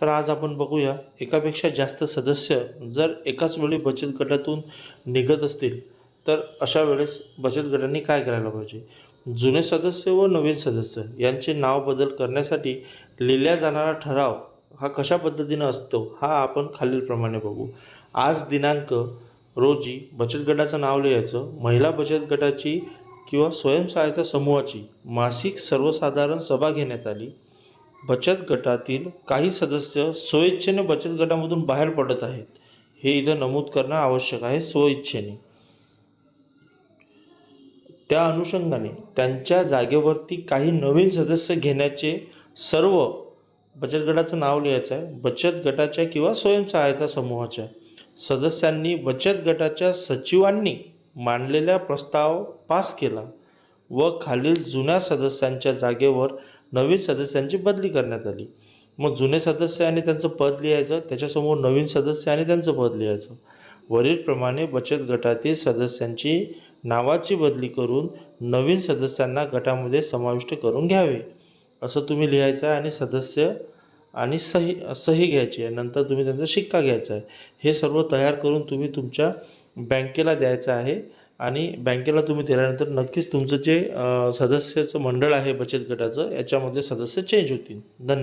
तर आज आपण बघूया एकापेक्षा जास्त सदस्य जर एकाच वेळी बचत गटातून निघत असतील तर अशा वेळेस बचत गटांनी काय करायला पाहिजे? जुने सदस्य व नवीन सदस्य यांचे नाव बदल करण्यासाठी लिहिल्या जाणारा ठराव हा कशा पद्धतीनं असतो हा आपण खालीलप्रमाणे बघू. आज दिनांक रोजी बचत गटाचं नाव लिहायचं महिला बचत गटाची किंवा स्वयंसहायता समूहाची मासिक सर्वसाधारण सभा घेण्यात आली. बचत गटातील काही सदस्य स्वइच्छेने बचत गटामधून बाहेर पडत आहेत. हे इथं नमूद करणं आवश्यक आहे स्वइच्छेने. त्या अनुषंगाने त्यांच्या जागेवरती काही नवीन सदस्य घेण्याचे सर्व बचत गटाचं नाव लिहायचं आहे. बचत गटाच्या किंवा स्वयंसहायता समूहाच्या सदस्यांनी बचत गटाच्या सचिवांनी मांडलेला प्रस्ताव पास केला. व खालील जुन्या सदस्यांच्या जागेवर नवीन सदस्यांची बदली करण्यात आली. मग जुने सदस्य आणि त्यांचं पद लिहायचं त्याच्यासमोर नवीन सदस्य आणि त्यांचं पद लिहायचं. वरीलप्रमाणे बचत गटातील सदस्यांची नावाची बदली करून नवीन सदस्यांना गटामध्ये समाविष्ट करून घ्यावे. असं तुम्ही लिहायचं आहे आणि सदस्य आणि सही सही घ्यायची आहे. नंतर तुम्ही त्यांचा शिक्का घ्यायचा आहे. हे सर्व तयार करून तुम्ही तुमच्या बँकेला द्यायचं आहे. आणि बँकेला तुम्ही दिल्यानंतर नक्कीच तुमचं जे सदस्याचं मंडळ आहे बचत गटाचं याच्यामध्ये सदस्य चेंज होतील. धन्यवाद.